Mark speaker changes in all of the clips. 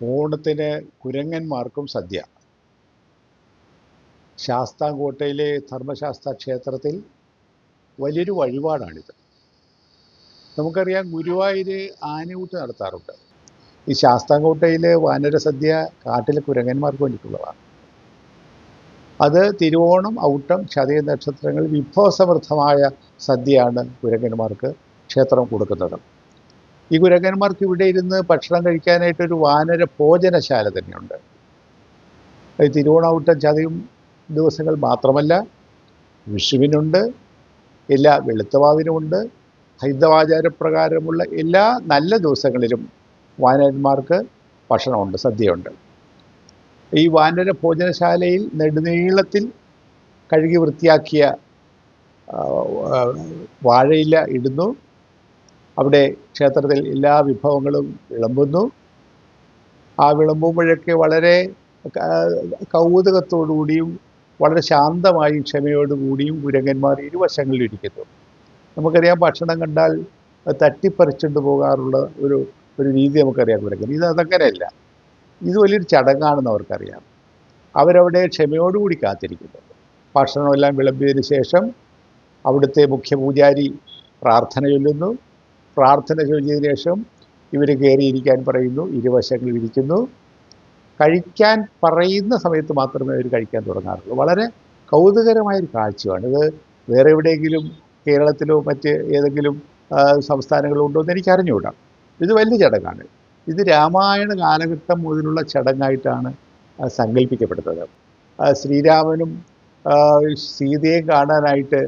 Speaker 1: ഓണത്തിന് കുരങ്ങന്മാർക്കും സദ്യ. ശാസ്താംകോട്ടയിലെ ധർമ്മശാസ്ത്ര ക്ഷേത്രത്തിൽ വലിയൊരു വഴിപാടാണിത്. നമുക്കറിയാം ഗുരുവായൂർ ആനയൂട്ട് നടത്താറുണ്ട്. ഈ ശാസ്താംകോട്ടയിലെ വാനര സദ്യ കാട്ടിലെ കുരങ്ങന്മാർക്ക് വേണ്ടിയിട്ടുള്ളതാണ്. അത് തിരുവോണം ഔട്ടം ചതയ നക്ഷത്രങ്ങൾ വിഭവസമൃദ്ധമായ സദ്യയാണ് കുരങ്ങന്മാർക്ക് ക്ഷേത്രം കൊടുക്കുന്നത്. ഈ കുരങ്ങന്മാർക്ക് ഇവിടെ ഇരുന്ന് ഭക്ഷണം കഴിക്കാനായിട്ടൊരു വാനര ഭോജനശാല തന്നെയുണ്ട്. ഈ തിരുവോണൗട്ടം ചതയും ദിവസങ്ങൾ മാത്രമല്ല വിഷുവിനുണ്ട് എല്ലാ വെളുത്തവാവിനുമുണ്ട്. ഹൈന്ദവാചാരപ്രകാരമുള്ള എല്ലാ നല്ല ദിവസങ്ങളിലും വാനരന്മാർക്ക് ഭക്ഷണമുണ്ട് സദ്യയുണ്ട്. ഈ വാനര ഭോജനശാലയിൽ നെടുനീളത്തിൽ കഴുകി വൃത്തിയാക്കിയ വാഴയില ഇടുന്നു. അവിടെ ക്ഷേത്രത്തിൽ എല്ലാ വിഭവങ്ങളും വിളമ്പുന്നു. ആ വിളമ്പുമ്പോഴൊക്കെ വളരെ കൗതുകത്തോടുകൂടിയും വളരെ ശാന്തമായും ക്ഷമയോടുകൂടിയും ഇരുവശങ്ങളിൽ ഇരിക്കുന്നു നമുക്കറിയാം ഭക്ഷണം കണ്ടാൽ തട്ടിപ്പറിച്ചുകൊണ്ട് പോകാറുള്ള ഒരു ഒരു രീതി നമുക്കറിയാം കുരങ്ങൻ ഇത് അതങ്ങനെയല്ല. ഇത് വലിയൊരു ചടങ്ങാണെന്ന് അവർക്കറിയാം. അവരവിടെ ക്ഷമയോടുകൂടി കാത്തിരിക്കുന്നു ഭക്ഷണമെല്ലാം വിളമ്പിയതിന് ശേഷം അവിടുത്തെ മുഖ്യ പൂജാരി പ്രാർത്ഥന ചൊല്ലുന്നു പ്രാർത്ഥന ചോദിച്ചതിന് ശേഷം ഇവർ കയറിയിരിക്കാൻ പറയുന്നു ഇരുവശങ്ങളിൽ ഇരിക്കുന്നു. കഴിക്കാൻ പറയുന്ന സമയത്ത് മാത്രമേ അവർ കഴിക്കാൻ തുടങ്ങാറുള്ളൂ. വളരെ കൗതുകരമായൊരു കാഴ്ചയാണ്. ഇത് വേറെ എവിടെയെങ്കിലും കേരളത്തിലോ മറ്റ് ഏതെങ്കിലും സംസ്ഥാനങ്ങളോ ഉണ്ടോ എന്ന് എനിക്ക് അറിഞ്ഞുകൂടാ ഇത് വലിയ ചടങ്ങാണ്. ഇത് രാമായണ കാലഘട്ടം മുതലുള്ള ചടങ്ങായിട്ടാണ് സങ്കല്പിക്കപ്പെടുന്നത് ശ്രീരാമനും സീതയെ കാണാനായിട്ട്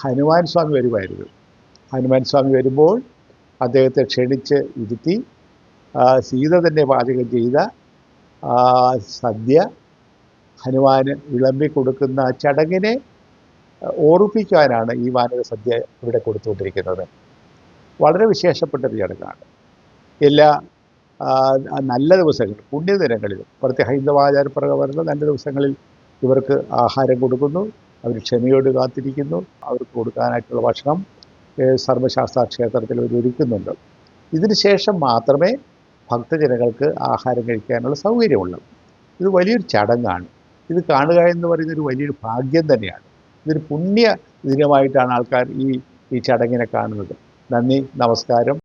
Speaker 1: ഹനുമാൻ സ്വാമി വരുമായിരുന്നു. ഹനുമാൻ സ്വാമി വരുമ്പോൾ അദ്ദേഹത്തെ ക്ഷണിച്ച് ഇരുത്തി സീത തന്നെ പാചകം ചെയ്ത സദ്യ ഹനുമാന് വിളമ്പി കൊടുക്കുന്ന ചടങ്ങിനെ ഓർപ്പിക്കാനാണ് ഈ വാനര സദ്യ ഇവിടെ കൊടുത്തുകൊണ്ടിരിക്കുന്നത്. വളരെ വിശേഷപ്പെട്ടൊരു ചടങ്ങാണ്. എല്ലാ നല്ല ദിവസങ്ങളിൽ പുണ്യദിനങ്ങളിലും പ്രത്യേക ഹൈന്ദവാചാരപ്രകാരം നല്ല ദിവസങ്ങളിൽ ഇവർക്ക് ആഹാരം കൊടുക്കുന്നു അവർ ക്ഷമയോട് കാത്തിരിക്കുന്നു അവർക്ക് കൊടുക്കാനായിട്ടുള്ള ഭക്ഷണം ഏഹ്, സർവശാസ്ത്ര ക്ഷേത്രത്തിൽ ഒരുക്കുന്നുണ്ട്. ഇതിന് ശേഷം മാത്രമേ ഭക്തജനങ്ങൾക്ക് ആഹാരം കഴിക്കാനുള്ള സൗകര്യമുള്ളൂ. ഇത് വലിയൊരു ചടങ്ങാണ്. ഇത് കാണുക എന്ന് പറയുന്നൊരു ഒരു വലിയൊരു ഭാഗ്യം തന്നെയാണ്. ഇതൊരു പുണ്യ ദിനമായിട്ടാണ് ആൾക്കാർ ഈ ഈ ചടങ്ങിനെ കാണുന്നത്. നന്ദി നമസ്കാരം.